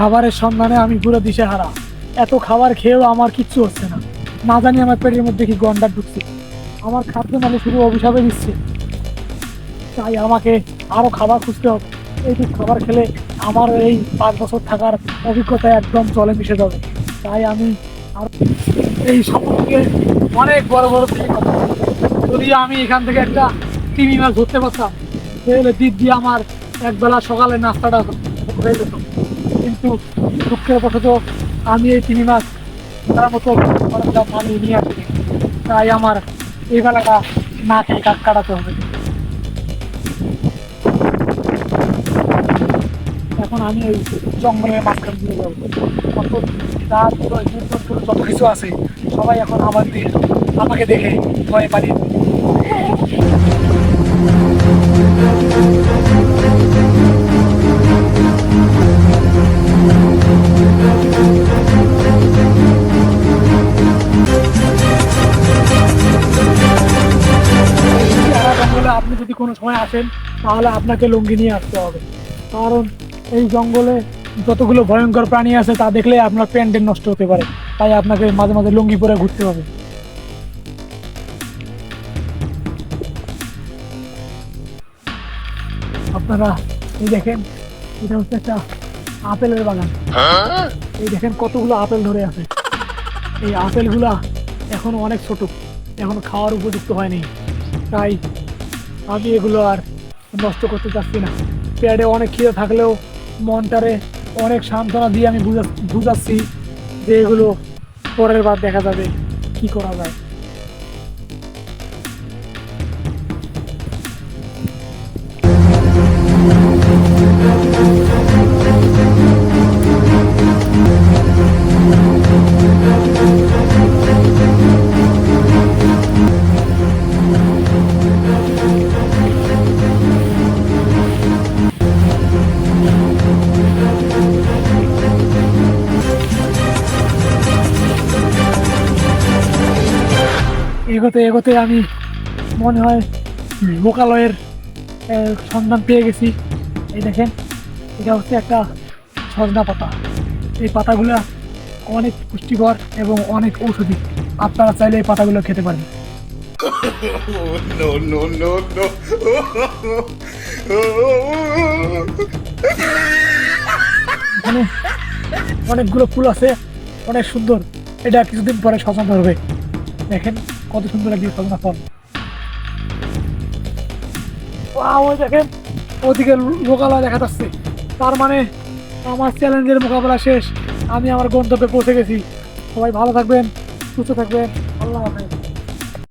খাবারের সন্ধানে আমি পুরো দিশেহারা এত খাবার খেয়েও আমার কিচ্ছু হচ্ছে না। না জানি আমার পেটের মধ্যে কি গন্ডা ঢুকছে। আমার খাদ্য নালে শুধু অভিশাপে দিচ্ছে। তাই আমাকে আরও খাবার খুঁজতে হবে। এইটুকু খাবার খেলে আমার এই পাঁচ বছর থাকার অভিজ্ঞতা একদম জলে মিশে যাবে। তাই আমি আর এই সম্পর্কে অনেক বড় বড় যদি আমি এখান থেকে একটা তিমি মাছ ধরতে পারতাম, তাহলে দিক দিয়ে আমার একবেলা সকালে নাস্তাটা হয়ে যেত। কিন্তু দুঃখের বশত আমি এই তিন মাস তার মতো অনেকটা নিয়ে আসি তাই আমার এই বেলাটা না খেয়ে কাট কাটাতে হবে। এখন আমি ওই জঙ্গলের মাঝখান দিয়ে যাব। জীবজন্তু যত কিছু আছে, সবাই এখন আমার আমাকে দেখে ভয়ে পালিয়ে আপনি যদি কোনো সময় আসেন, তাহলে আপনাকে লুঙ্গি নিয়ে আসতে হবে। কারণ এই জঙ্গলে যতগুলো ভয়ঙ্কর প্রাণী আছে, তা দেখলে আপনার প্যান্ডেল নষ্ট হতে পারে। তাই আপনাকে মাঝে মাঝে লুঙ্গি পরে ঘুরতে হবে। আপনারা এই দেখেন, এটা হচ্ছে একটা আপেলের বাগান। এই দেখেন কতগুলো আপেল ধরে আছে। এই আপেলগুলা এখনও অনেক ছোট, এখন খাওয়ার উপযুক্ত হয়নি। তাই আমি এগুলো আর নষ্ট করতে চাচ্ছি না। প্যাডে অনেক খিদে থাকলেও মনটারে অনেক সান্ত্বনা দিয়ে আমি বুঝা- বুঝাচ্ছি যে এগুলো পরের বার দেখা যাবে কি করা যায়। এগোতে এগোতে আমি মনে হয় লোকালয়ের সন্ধান পেয়ে গেছি। এই দেখেন, এটা হচ্ছে একটা সজনা পাতা। এই পাতাগুলো অনেক পুষ্টিকর এবং অনেক ঔষধি। আপনারা চাইলে এই পাতাগুলো খেতে পারেন। অনেকগুলো ফুল আছে, অনেক সুন্দর। এটা কিছুদিন পরে সজনা ধরবে। দেখেন কত সুন্দর একটি সজনা ফল। ওই দেখেন। ওদিকে লোকালয় দেখা যাচ্ছে। তার মানে আমার চ্যালেঞ্জের মোকাবেলা শেষ। আমি আমার গন্তব্যে পৌঁছে গেছি। সবাই ভালো থাকবেন সুস্থ থাকবেন। আল্লাহ হাফেজ।